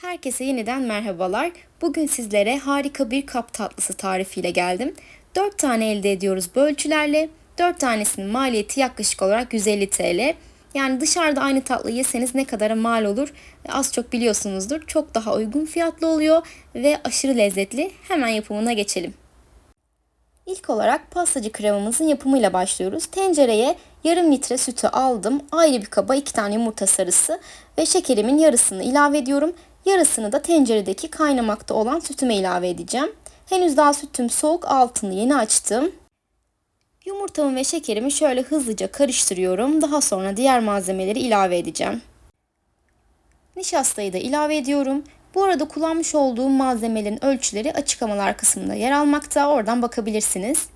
Herkese yeniden merhabalar. Bugün sizlere harika bir kap tatlısı tarifiyle geldim. 4 tane elde ediyoruz bu ölçülerle. 4 tanesinin maliyeti yaklaşık olarak 150 TL. Yani dışarıda aynı tatlıyı yeseniz ne kadara mal olur az çok biliyorsunuzdur. Çok daha uygun fiyatlı oluyor ve aşırı lezzetli. Hemen yapımına geçelim. İlk olarak pastacı kremamızın yapımıyla başlıyoruz. Tencereye yarım litre sütü aldım. Ayrı bir kaba iki tane yumurta sarısı ve şekerimin yarısını ilave ediyorum. Yarısını da tenceredeki kaynamakta olan sütüme ilave edeceğim. Henüz daha sütüm soğuk altını yeni açtım. Yumurtamı ve şekerimi şöyle hızlıca karıştırıyorum. Daha sonra diğer malzemeleri ilave edeceğim. Nişastayı da ilave ediyorum. Bu arada kullanmış olduğum malzemelerin ölçüleri açıklamalar kısmında yer almakta. Oradan bakabilirsiniz.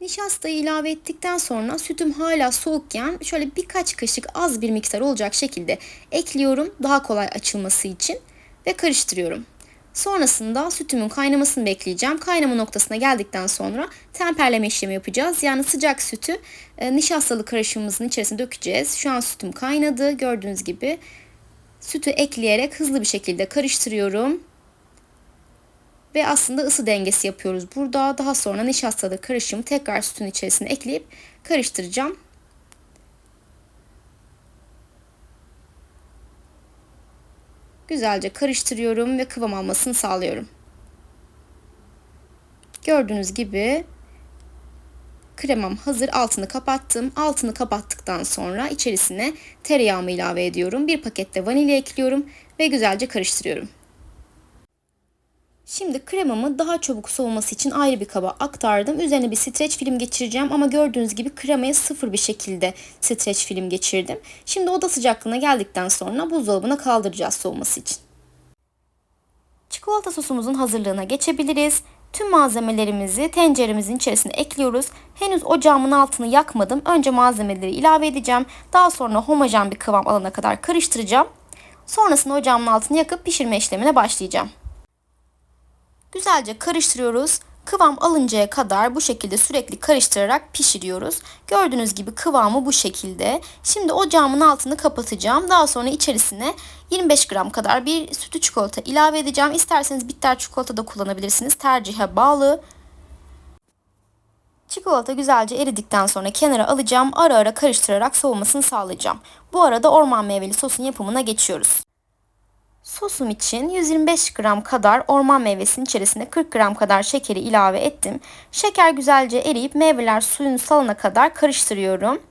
Nişastayı ilave ettikten sonra sütüm hala soğukken şöyle birkaç kaşık az bir miktar olacak şekilde ekliyorum daha kolay açılması için ve karıştırıyorum. Sonrasında sütümün kaynamasını bekleyeceğim. Kaynama noktasına geldikten sonra temperleme işlemi yapacağız. Yani sıcak sütü e, nişastalı karışımımızın içerisine dökeceğiz. Şu an sütüm kaynadı. Gördüğünüz gibi sütü ekleyerek hızlı bir şekilde karıştırıyorum. Ve aslında ısı dengesi yapıyoruz burada. Daha sonra nişastalı karışımı tekrar sütün içerisine ekleyip karıştıracağım. Güzelce karıştırıyorum ve kıvam almasını sağlıyorum. Gördüğünüz gibi kremam hazır. Altını kapattım. Altını kapattıktan sonra içerisine tereyağımı ilave ediyorum. Bir pakette vanilya ekliyorum ve güzelce karıştırıyorum. Şimdi kremamı daha çabuk soğuması için ayrı bir kaba aktardım. Üzerine bir streç film geçireceğim ama gördüğünüz gibi kremaya sıfır bir şekilde streç film geçirdim. Şimdi oda sıcaklığına geldikten sonra buzdolabına kaldıracağız soğuması için. Çikolata sosumuzun hazırlığına geçebiliriz. Tüm malzemelerimizi tenceremizin içerisine ekliyoruz. Henüz ocağımın altını yakmadım. Önce malzemeleri ilave edeceğim. Daha sonra homojen bir kıvam alana kadar karıştıracağım. Sonrasında ocağımın altını yakıp pişirme işlemine başlayacağım. Güzelce karıştırıyoruz. Kıvam alıncaya kadar bu şekilde sürekli karıştırarak pişiriyoruz. Gördüğünüz gibi kıvamı bu şekilde. Şimdi ocağımın altını kapatacağım. Daha sonra içerisine 25 gram kadar bir sütü çikolata ilave edeceğim. İsterseniz bitter çikolata da kullanabilirsiniz. Tercihe bağlı. Çikolata güzelce eridikten sonra kenara alacağım. Ara ara karıştırarak soğumasını sağlayacağım. Bu arada orman meyveli sosun yapımına geçiyoruz. Sosum için 125 gram kadar orman meyvesinin içerisine 40 gram kadar şekeri ilave ettim. Şeker güzelce eriyip meyveler suyunu salana kadar karıştırıyorum.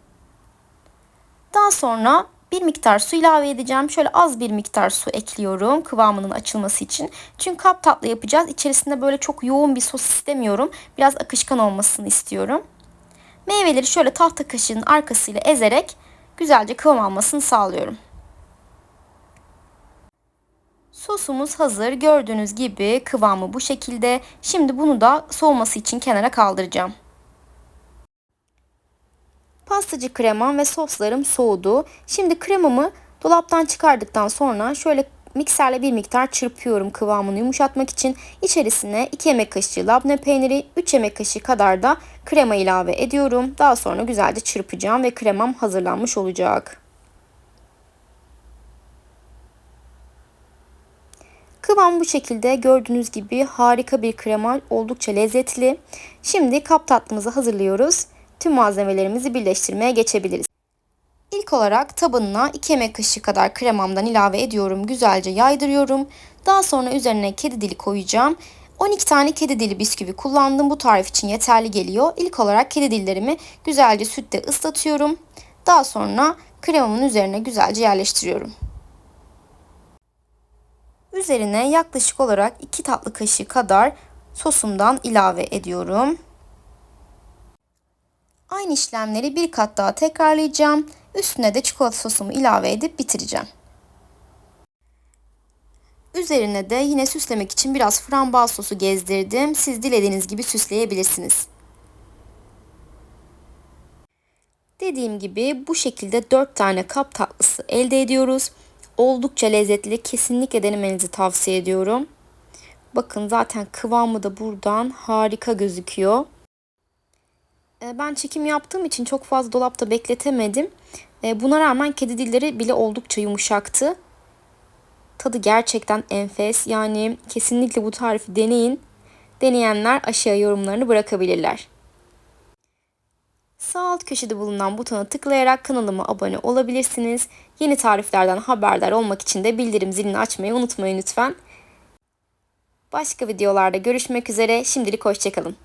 Daha sonra bir miktar su ilave edeceğim. Şöyle az bir miktar su ekliyorum kıvamının açılması için. Çünkü kap tatlı yapacağız. İçerisinde böyle çok yoğun bir sos istemiyorum. Biraz akışkan olmasını istiyorum. Meyveleri şöyle tahta kaşığının arkasıyla ezerek güzelce kıvam almasını sağlıyorum. Sosumuz hazır. Gördüğünüz gibi kıvamı bu şekilde. Şimdi bunu da soğuması için kenara kaldıracağım. Pastacı kremam ve soslarım soğudu. Şimdi kremamı dolaptan çıkardıktan sonra şöyle mikserle bir miktar çırpıyorum kıvamını yumuşatmak için. İçerisine 2 yemek kaşığı labne peyniri, 3 yemek kaşığı kadar da krema ilave ediyorum. Daha sonra güzelce çırpacağım ve kremam hazırlanmış olacak. Kıvam bu şekilde gördüğünüz gibi harika bir krema oldukça lezzetli. Şimdi kap tatlımızı hazırlıyoruz. Tüm malzemelerimizi birleştirmeye geçebiliriz. İlk olarak tabanına 2 yemek kaşığı kadar kremamdan ilave ediyorum. Güzelce yaydırıyorum. Daha sonra üzerine kedi dili koyacağım. 12 tane kedi dili bisküvi kullandım. Bu tarif için yeterli geliyor. İlk olarak kedi dillerimi güzelce sütte ıslatıyorum. Daha sonra kremamın üzerine güzelce yerleştiriyorum. Üzerine yaklaşık olarak 2 tatlı kaşığı kadar sosumdan ilave ediyorum. Aynı işlemleri bir kat daha tekrarlayacağım. Üstüne de çikolata sosumu ilave edip bitireceğim. Üzerine de yine süslemek için biraz frambuaz sosu gezdirdim. Siz dilediğiniz gibi süsleyebilirsiniz. Dediğim gibi bu şekilde 4 tane kap tatlısı elde ediyoruz. Oldukça lezzetli. Kesinlikle denemenizi tavsiye ediyorum. Bakın zaten kıvamı da buradan harika gözüküyor. Ee, ben çekim yaptığım için çok fazla dolapta bekletemedim. Ee, buna rağmen kedi dilleri bile oldukça yumuşaktı. Tadı gerçekten enfes. Yani kesinlikle bu tarifi deneyin. Deneyenler aşağı yorumlarını bırakabilirler. Sağ alt köşede bulunan butona tıklayarak kanalıma abone olabilirsiniz. Yeni tariflerden haberdar olmak için de bildirim zilini açmayı unutmayın lütfen. Başka videolarda görüşmek üzere. Şimdilik hoşçakalın.